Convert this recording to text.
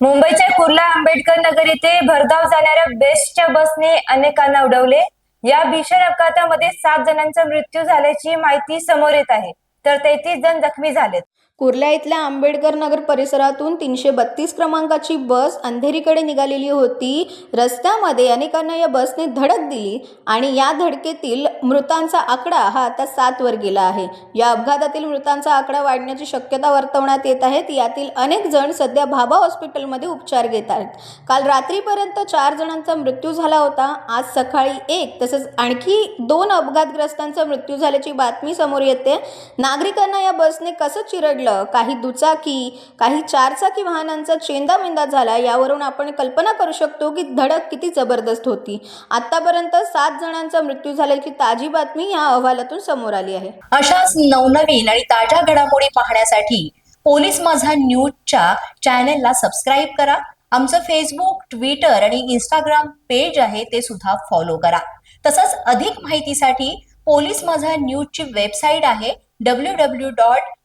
मुंबईच्या कुर्ला आंबेडकर नगर येथे भरधाव जाणाऱ्या बेस्टच्या बसने अनेकांना उडवले. या भीषण अपघातामध्ये सात जणांचा मृत्यू झाल्याची माहिती समोर येत आहे. तर तेहतीस जण जखमी झालेत. कुर्ला इथल्या आंबेडकर नगर परिसरातून तीनशे बत्तीस क्रमांकाची बस अंधेरीकडे निघालेली होती. रस्त्यामध्ये अनेकांना या बसने धडक दिली आणि या धडकेतील मृतांचा आकडा हा आता सातवर गेला आहे. या अपघातातील मृतांचा आकडा वाढण्याची शक्यता वर्तवण्यात येत आहेत यातील अनेक जण सध्या भाभा हॉस्पिटलमध्ये उपचार घेत आहेत. काल रात्रीपर्यंत चार जणांचा मृत्यू झाला होता. आज सकाळी एक तसंच आणखी दोन अपघातग्रस्तांचा मृत्यू झाल्याची बातमी समोर येते. नागरिकांना या बसने कसं चिरडलं? काही दुचाकी काही चारचाकी वाहनांचा चेंदामेंदा झाला यावरून आपण कल्पना करू शकतो की धडक किती जबरदस्त होती. आतापर्यंत सात जणांचा मृत्यू झाल्याची ताजी बातमी या अहवालातून समोर आली आहे. अशाच नवनवीन आणि ताज्या घडामोडी पाहण्यासाठी पोलीस माझा न्यूजच्या चॅनेलला सबस्क्राईब करा. आमचं फेसबुक ट्विटर आणि इंस्टाग्राम पेज आहे ते सुद्धा फॉलो करा. तसंच अधिक माहितीसाठी पोलीस माझा न्यूजची वेबसाईट आहे W W dot